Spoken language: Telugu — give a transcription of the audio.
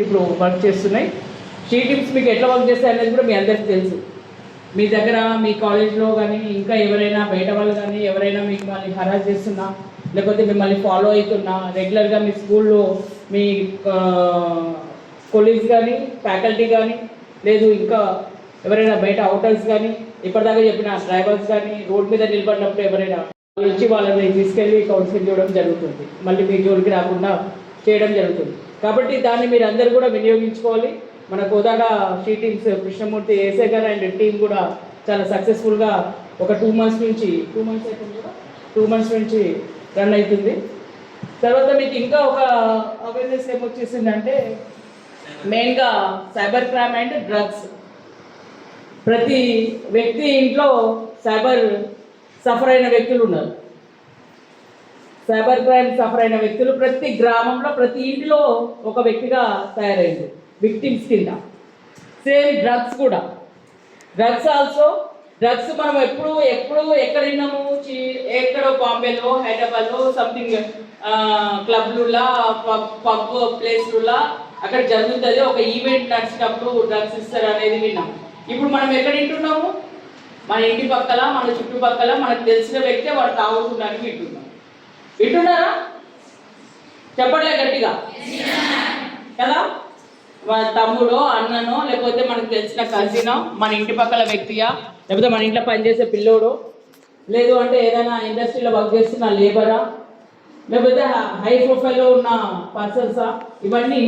ఇప్పుడు వర్క్ చేస్తున్నాయి. షీ టీమ్స్ మీకు ఎట్లా వర్క్ చేస్తాయి అనేది కూడా మీ అందరికీ తెలుసు. మీ దగ్గర మీ కాలేజ్లో కానీ ఇంకా ఎవరైనా బయట వాళ్ళు కానీ ఎవరైనా మీకు మిమ్మల్ని హరాజ్ చేస్తున్నా లేకపోతే మిమ్మల్ని ఫాలో అవుతున్నా రెగ్యులర్గా మీ స్కూల్లో మీ కొలీగ్స్ కానీ ఫ్యాకల్టీ కానీ లేదు ఇంకా ఎవరైనా బయట అవుటర్స్ కానీ ఇప్పటిదాకా చెప్పిన డ్రైవర్స్ కానీ రోడ్ మీద నిలబడినప్పుడు ఎవరైనా వాళ్ళు వచ్చి వాళ్ళని తీసుకెళ్ళి కౌన్సిలింగ్ చేయడం జరుగుతుంది. మళ్ళీ మీ జోలికి రాకుండా చేయడం జరుగుతుంది. కాబట్టి దాన్ని మీరు అందరూ కూడా వినియోగించుకోవాలి. మన కోదాడ షీ టీమ్స్ కృష్ణమూర్తి ఏసే గారు అండ్ టీం కూడా చాలా సక్సెస్ఫుల్గా ఒక టూ మంత్స్ నుంచి టూ మంత్స్ అయిపోయింది కదా? టూ మంత్స్ నుంచి రన్ అవుతుంది. తర్వాత మీకు ఇంకా ఒక అవేర్నెస్ ఏమొచ్చేసిందంటే మెయిన్గా సైబర్ క్రైమ్ అండ్ డ్రగ్స్ ప్రతి వ్యక్తి ఇంట్లో సైబర్ సఫర్ అయిన వ్యక్తులు ఉన్నారు. సైబర్ క్రైమ్ సఫర్ అయిన వ్యక్తులు ప్రతి గ్రామంలో ప్రతి ఇంటిలో ఒక వ్యక్తిగా తయారైంది. విక్టిమ్స్ కింద. సేమ్ డ్రగ్స్ కూడా. డ్రగ్స్ ఆల్సో డ్రగ్స్ మనం ఎప్పుడు ఎప్పుడు ఎక్కడ విన్నాము ఎక్కడో బాంబేలో హైదరాబాద్లో సంథింగ్ క్లబ్లులా పబ్ ప్లేస్లులా అక్కడ జరుగుతుంది. ఒక ఈవెంట్ నడిచినప్పుడు డ్రగ్స్ ఇస్తారు అనేది విన్నాం. ఇప్పుడు మనం ఎక్కడ వింటున్నాము మన ఇంటి పక్కల మన చుట్టుపక్కల మనకు తెలిసిన వ్యక్తే వాడు తాగుతున్నారని వింటున్నాం. వింటున్నారా? చెప్పట్లే గట్టిగా. కదా? మన తమ్ముడో అన్ననో లేకపోతే మనకు తెలిసిన కజినో మన ఇంటి పక్కల వ్యక్తియా లేకపోతే మన ఇంట్లో పనిచేసే పిల్లోడు లేదు అంటే ఏదైనా ఇండస్ట్రీలో వర్క్ చేస్తున్న లేబరా లేకపోతే హై ప్రొఫైల్లో ఉన్న పర్సన్సా ఇవన్నీ